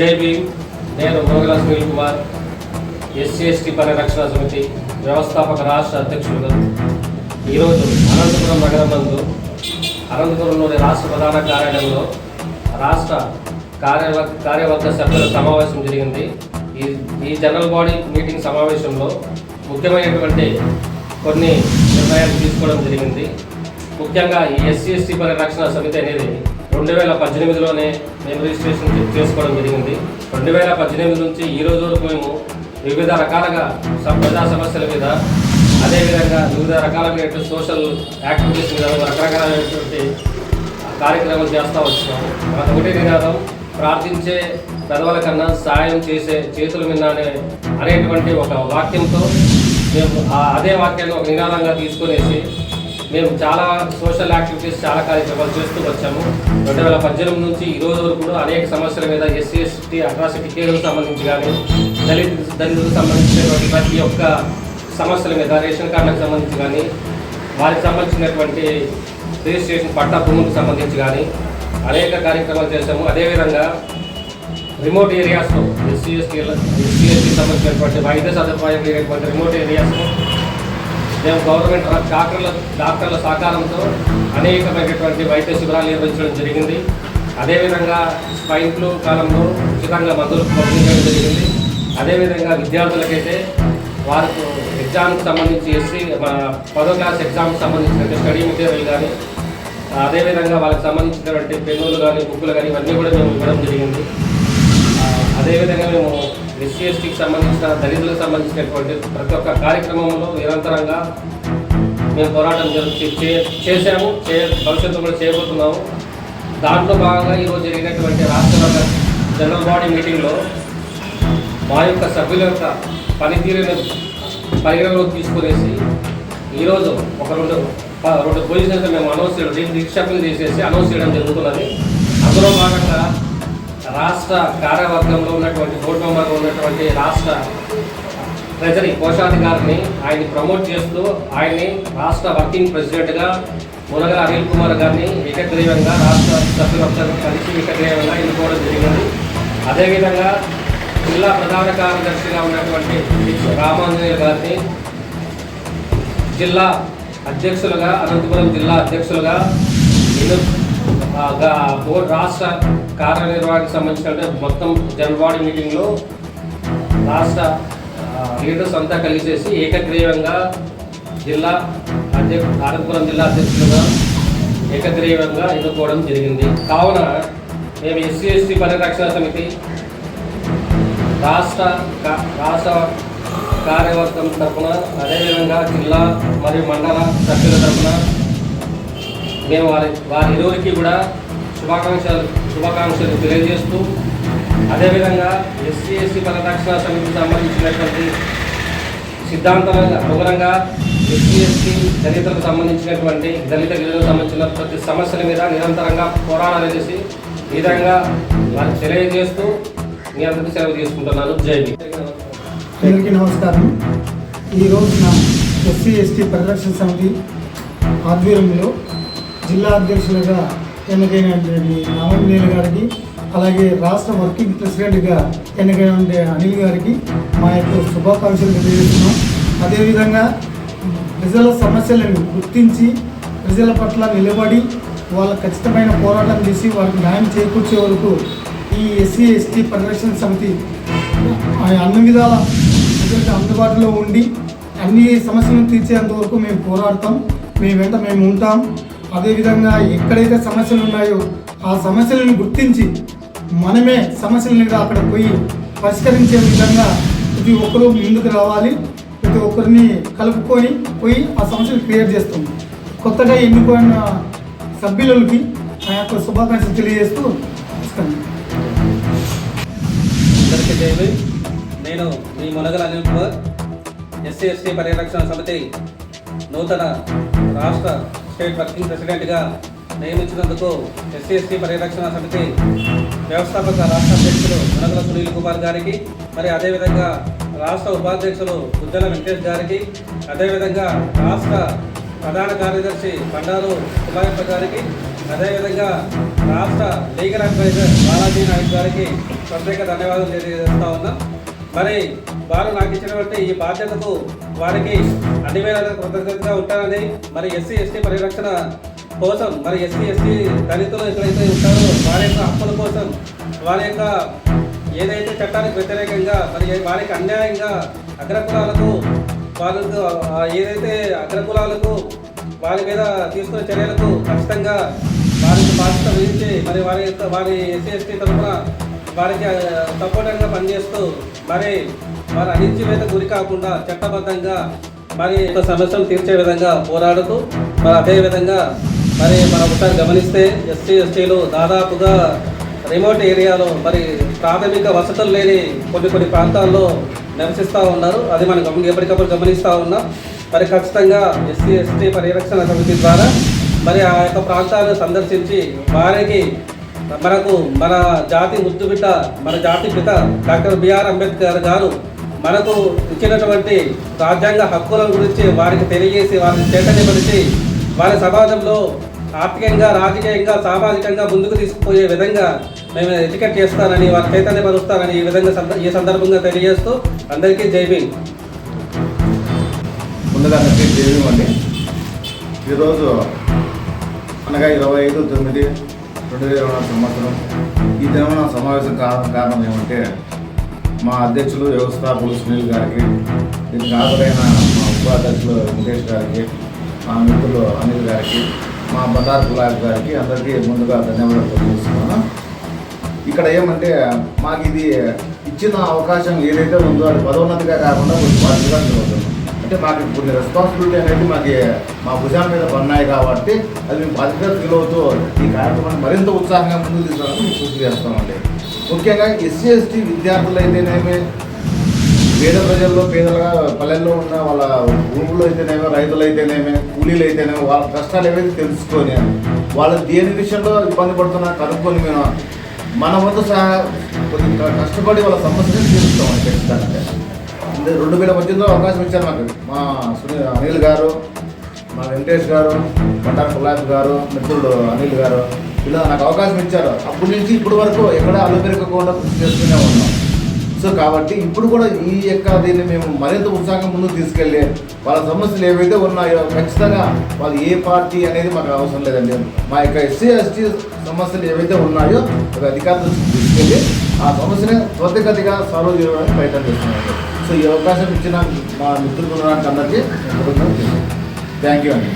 JB నేను Mogala Sunil Kumar SC ST పరిరక్షణ సమితి వ్యవస్థాపక రాష్ట్ర అధ్యక్షులుగా ఈరోజు అనంతపురం నగరం నందు అనంతపురంలోని రాష్ట్ర ప్రధాన కార్యాలయంలో రాష్ట్ర కార్యవ కార్యవర్గ సభ్యుల సమావేశం జరిగింది. ఈ ఈ జనరల్ బాడీ మీటింగ్ సమావేశంలో ముఖ్యమైనటువంటి కొన్ని నిర్ణయాలు తీసుకోవడం జరిగింది. ముఖ్యంగా ఈ ఎస్సీ ఎస్టీ పరిరక్షణ సమితి అనేది రెండు వేల పద్దెనిమిదిలోనే మేము రిజిస్ట్రేషన్ చేసుకోవడం జరిగింది. రెండు వేల పద్దెనిమిది నుంచి ఈ రోజు వరకు మేము వివిధ రకాలుగా ప్రజా సమస్యల మీద అదేవిధంగా వివిధ రకాలైనటువంటి సోషల్ యాక్టివిటీస్ మీద రకరకాలైనటువంటి కార్యక్రమాలు చేస్తూ వచ్చినాము. మనకు ఒకటే నినాదం ప్రార్థించే పెదవుల కన్నా సాయం చేసే చేతుల మీద అనేటువంటి ఒక వాక్యంతో మేము ఆ- అదే వాక్యాన్ని ఒక నినాదంగా తీసుకునేసి మేము చాలా సోషల్ యాక్టివిటీస్ చాలా కార్యక్రమాలు చేస్తూ వచ్చాము. రెండు వేల పద్దెనిమిది నుంచి ఈ రోజు వరకు కూడా అనేక సమస్యల మీద ఎస్సీ ఎస్టీ అట్రాసిటీ కేసులకు సంబంధించి కానీ దళిత దళితులకు సంబంధించినటువంటి ప్రతి ఒక్క సమస్యల మీద రేషన్ కార్డులకు సంబంధించి కానీ వారికి సంబంధించినటువంటి రిజిస్ట్రేషన్ పట్టా భూములకు సంబంధించి కానీ అనేక కార్యక్రమాలు చేశాము. అదేవిధంగా రిమోట్ ఏరియాస్లో ఎస్సీ ఎస్టీ ఎస్సీ ఎస్టీ సంబంధించినటువంటి వైద్య సదుపాయం లేనటువంటి రిమోట్ ఏరియాస్లో మేము గవర్నమెంట్ డాక్టర్ల డాక్టర్ల సహకారంతో అనేకమైనటువంటి వైద్య శిబిరాలు నిర్వహించడం జరిగింది. అదేవిధంగా స్పైన్ ఫ్లూ కాలంలో ఉచితంగా మందులు పంపించడం జరిగింది. అదేవిధంగా విద్యార్థులకైతే వారికి ఎగ్జామ్కి సంబంధించి ఎస్సీ మన పదో క్లాస్ ఎగ్జామ్కి సంబంధించిన స్టడీ మెటీరియల్ కానీ అదేవిధంగా వాళ్ళకి సంబంధించినటువంటి పెన్నులు కానీ బుక్కులు కానీ ఇవన్నీ కూడా మేము ఇవ్వడం జరిగింది. అదేవిధంగా మేము ఎస్సీ ఎస్టీకి సంబంధించిన దళితులకు సంబంధించినటువంటి ప్రతి ఒక్క కార్యక్రమంలో నిరంతరంగా మేము పోరాటం జరుగు చే- చేశాము చే భవిష్యత్తులో కూడా చేయబోతున్నాము. దాంట్లో భాగంగా ఈరోజు జరిగినటువంటి రాష్ట్ర జనరల్ బాడీ మీటింగ్లో మా యొక్క సభ్యుల యొక్క పనితీరును పరిగణలోకి తీసుకునేసి ఈరోజు ఒక రెండు రెండు పొజిషన్స్ మేము అనౌన్స్ చేయడం దీన్ని రిక్షప్లు చేసేసి అనౌన్స్ చేయడం జరుగుతున్నది. అందులో భాగంగా రాష్ట్ర కార్యవర్గంలో ఉన్నటువంటి బోర్డు మెంబర్లో ఉన్నటువంటి రాష్ట్ర ట్రెజరీ కోశాధికారిని ఆయన్ని ప్రమోట్ చేస్తూ ఆయన్ని రాష్ట్ర వర్కింగ్ ప్రెసిడెంట్గా మునగల అనిల్ కుమార్ గారిని ఏకగ్రీవంగా రాష్ట్ర సభ్యులందరూ కలిసి ఏకగ్రీవంగా ఎన్నుకోవడం జరిగింది అదేవిధంగా జిల్లా ప్రధాన కార్యదర్శిగా ఉన్నటువంటి రామాంజనేయ గారిని జిల్లా అధ్యక్షులుగా అనంతపురం జిల్లా అధ్యక్షులుగా ఎన్ను బోర్డు రాష్ట్ర కార్యనిర్వాహకు సంబంధించిన మొత్తం జనరల్ బాడీ మీటింగ్లో రాష్ట్ర లీడర్స్ అంతా కలిసేసి ఏకగ్రీవంగా జిల్లా అధ్యక్ష అనంతపురం జిల్లా అధ్యక్షులుగా ఏకగ్రీవంగా ఎన్నుకోవడం జరిగింది. కావున మేము ఎస్సీ ఎస్టీ పరిరక్షణ సమితి రాష్ట్ర రాష్ట్ర కార్యవర్గం తరఫున అదేవిధంగా జిల్లా మరియు మండల సభ్యుల తరఫున మేము వారి వారి ఇరువురికి కూడా శుభాకాంక్షలు శుభాకాంక్షలు తెలియజేస్తూ అదేవిధంగా ఎస్సీ ఎస్సీ పరిరక్షణ సమితికి సంబంధించినటువంటి సిద్ధాంతాలకు అనుగుణంగా ఎస్సీ ఎస్టీ దళితులకు సంబంధించినటువంటి దళిత గిరిజనులకు సంబంధించిన ప్రతి సమస్యల మీద నిరంతరంగా పోరాడాలనేసి ఈ విధంగా వారికి తెలియజేస్తూ మీ అందరికీ సెలవు చేసుకుంటున్నాను జై అందరికీ నమస్కారం. ఈ నా ఎస్సీ ఎస్టీ పరిరక్షణ సమితి ఆధ్వర్యంలో జిల్లా అధ్యక్షులుగా ఎన్నికైనటువంటి నవనీల్ గారికి అలాగే రాష్ట్ర వర్కింగ్ ప్రెసిడెంట్గా ఎన్నికైనటువంటి అనిల్ గారికి మా యొక్క శుభాకాంక్షలు తెలియజేస్తున్నాం. అదేవిధంగా ప్రజల సమస్యలను గుర్తించి ప్రజల పట్ల నిలబడి వాళ్ళ ఖచ్చితమైన పోరాటం చేసి వారికి న్యాయం చేకూర్చే వరకు ఈ ఎస్సీ ఎస్టీ పరిరక్షణ సమితి ఆ అన్ని విధాల ప్రజలకు అందుబాటులో ఉండి అన్ని సమస్యలను తీర్చేంత వరకు మేము పోరాడతాం. మీ వెంట మేము ఉంటాం. అదేవిధంగా ఎక్కడైతే సమస్యలు ఉన్నాయో ఆ సమస్యలను గుర్తించి మనమే సమస్యల అక్కడ పోయి పరిష్కరించే విధంగా ప్రతి ఒక్కరూ ముందుకు రావాలి. ప్రతి ఒక్కరిని కలుపుకొని పోయి ఆ సమస్యలు క్రియేట్ చేస్తుంది కొత్తగా ఎన్నుకున్న సభ్యులకి ఆ యొక్క శుభాకాంక్షలు తెలియజేస్తూ నమస్కారం. అందరికీ జైలు నేను మీ మునగల అనిల్ కుమార్ ఎస్సీ ఎస్టీ పరిరక్షణ సమితి నూతన రాష్ట్ర స్టేట్ వర్కింగ్ ప్రెసిడెంట్గా నియమించినందుకు ఎస్సీ ఎస్టీ పరిరక్షణ సమితి వ్యవస్థాపక రాష్ట్ర అధ్యక్షులు మునగల సునీల్ కుమార్ గారికి మరి అదేవిధంగా రాష్ట్ర ఉపాధ్యక్షులు ఉజ్జల వెంకటేష్ గారికి అదేవిధంగా రాష్ట్ర ప్రధాన కార్యదర్శి బండారు సుబ్బాయప్ప గారికి అదేవిధంగా రాష్ట్ర లీగల్ అడ్వైజర్ బాలాజీ నాయక్ గారికి ప్రత్యేక ధన్యవాదాలు తెలియజేస్తా ఉన్నాం. మరి వారు నాకు ఇచ్చినటువంటి ఈ బాధ్యతకు వారికి అన్ని వేళ కృతజ్ఞతగా ఉంటారని మరి ఎస్సీ ఎస్టీ పరిరక్షణ కోసం మరి ఎస్సీ ఎస్టీ దళితులు ఎక్కడైతే ఉంటారో వారి యొక్క హక్కుల కోసం వారి యొక్క ఏదైతే చట్టానికి వ్యతిరేకంగా మరి వారికి అన్యాయంగా అగ్రకులాలకు వాళ్ళకు ఏదైతే అగ్రకులాలకు వారి మీద తీసుకునే చర్యలకు ఖచ్చితంగా వారికి బాధ్యత విధించి మరి వారి యొక్క వారి ఎస్సీ ఎస్టీ తరఫున వారికి సపోర్టర్గా పనిచేస్తూ మరి వారి అణిచివేత గురి కాకుండా చట్టబద్ధంగా మరి సమస్యలు తీర్చే విధంగా పోరాడుతూ మరి అదే విధంగా మరి మనం ఒకసారి గమనిస్తే ఎస్సీ ఎస్టీలు దాదాపుగా రిమోట్ ఏరియాలో మరి ప్రాథమిక వసతులు లేని కొన్ని కొన్ని ప్రాంతాల్లో నివసిస్తూ ఉన్నారు. అది మనం గమని ఎప్పటికప్పుడు గమనిస్తూ ఉన్నాం. మరి ఖచ్చితంగా ఎస్సీ ఎస్టీ పరిరక్షణ సమితి ద్వారా మరి ఆ యొక్క ప్రాంతాలను సందర్శించి వారికి మనకు మన జాతి ముద్దుబిడ్డ మన జాతి పిత డాక్టర్ బిఆర్ అంబేద్కర్ గారు మనకు ఇచ్చినటువంటి రాజ్యాంగ హక్కుల గురించి వారికి తెలియజేసి వారిని చైతన్యపరిచి వారి సమాజంలో ఆర్థికంగా రాజకీయంగా సామాజికంగా ముందుకు తీసుకుపోయే విధంగా మేము ఎడ్యుకేట్ చేస్తానని వారి చైతన్యపరుస్తానని ఈ విధంగా ఈ సందర్భంగా తెలియజేస్తూ అందరికీ జైబీ భీమ్. ముందుగా అందరికీ అండి. ఈరోజు అనగా ఇరవై ఐదు తొమ్మిది రెండు వేల ఇరవై నాలుగు సంవత్సరం ఈ దినమున సమావేశం కారణం కారణం ఏమంటే మా అధ్యక్షులు వ్యవస్థాపకులు సునీల్ గారికి దీనికి హాజరైన మా ఉపాధ్యక్షులు వెంకటేష్ గారికి మా మిత్రులు అనిల్ గారికి మా బండారు గులాబ్ గారికి అందరికీ ముందుగా ధన్యవాదాలు తెలియజేస్తున్నాను. ఇక్కడ ఏమంటే మాకు ఇది ఇచ్చిన అవకాశం ఏదైతే ఉందో అది పదోన్నతిగా కాకుండా కొంచెం బాధ్యతగా జరుగుతుంది అంటే మాకు కొన్ని రెస్పాన్సిబిలిటీ అనేది మాకు మా భుజాల మీద పడినాయి కాబట్టి అది మేము బాధ్యత ఫీల్ అవుతూ ఈ కార్యక్రమాన్ని మరింత ఉత్సాహంగా ముందుకు తీసుకోవడానికి మేము కృషి చేస్తామండి ముఖ్యంగా ఎస్సీ ఎస్టీ విద్యార్థులు అయితేనేమి పేద ప్రజల్లో పేదలుగా పల్లెల్లో ఉన్న వాళ్ళ భూములు అయితేనేమి రైతులు అయితేనేమి కూలీలు అయితేనేమి వాళ్ళ కష్టాలు ఏవైతే తెలుసుకొని వాళ్ళు దేని విషయంలో ఇబ్బంది పడుతున్నా కనుక్కొని మేము మన వంతు సహా కొద్దిగా కష్టపడి వాళ్ళ సమస్యలు తీరుస్తాం ఖచ్చితంగా. రెండు వేల పద్దెనిమిదిలో అవకాశం ఇచ్చారు మాకు. మా సునీ అనిల్ గారు మా వెంకటేష్ గారు బండారు కులాబ్ గారు మిత్రుడు అనిల్ గారు ఇలా నాకు అవకాశం ఇచ్చారు. అప్పటి నుంచి ఇప్పటి వరకు ఎక్కడ అలుపెరగకుండా కృషి చేస్తూనే ఉన్నాం. సో కాబట్టి ఇప్పుడు కూడా ఈ యొక్క దీన్ని మేము మరింత ఉత్సాహం ముందుకు తీసుకెళ్ళి వాళ్ళ సమస్యలు ఏవైతే ఉన్నాయో ఖచ్చితంగా వాళ్ళు ఏ పార్టీ అనేది మాకు అవసరం లేదండి. మా యొక్క ఎస్సీ ఎస్టీ సమస్యలు ఏవైతే ఉన్నాయో ఒక అధికారులు తీసుకెళ్ళి ఆ సమస్యని త్వరితగతిగా సాల్వ్ చేయడానికి ప్రయత్నం చేస్తున్నాం సో ఈ అవకాశం ఇచ్చిన మా మిత్రులు అందరికీ థ్యాంక్ యూ అండి.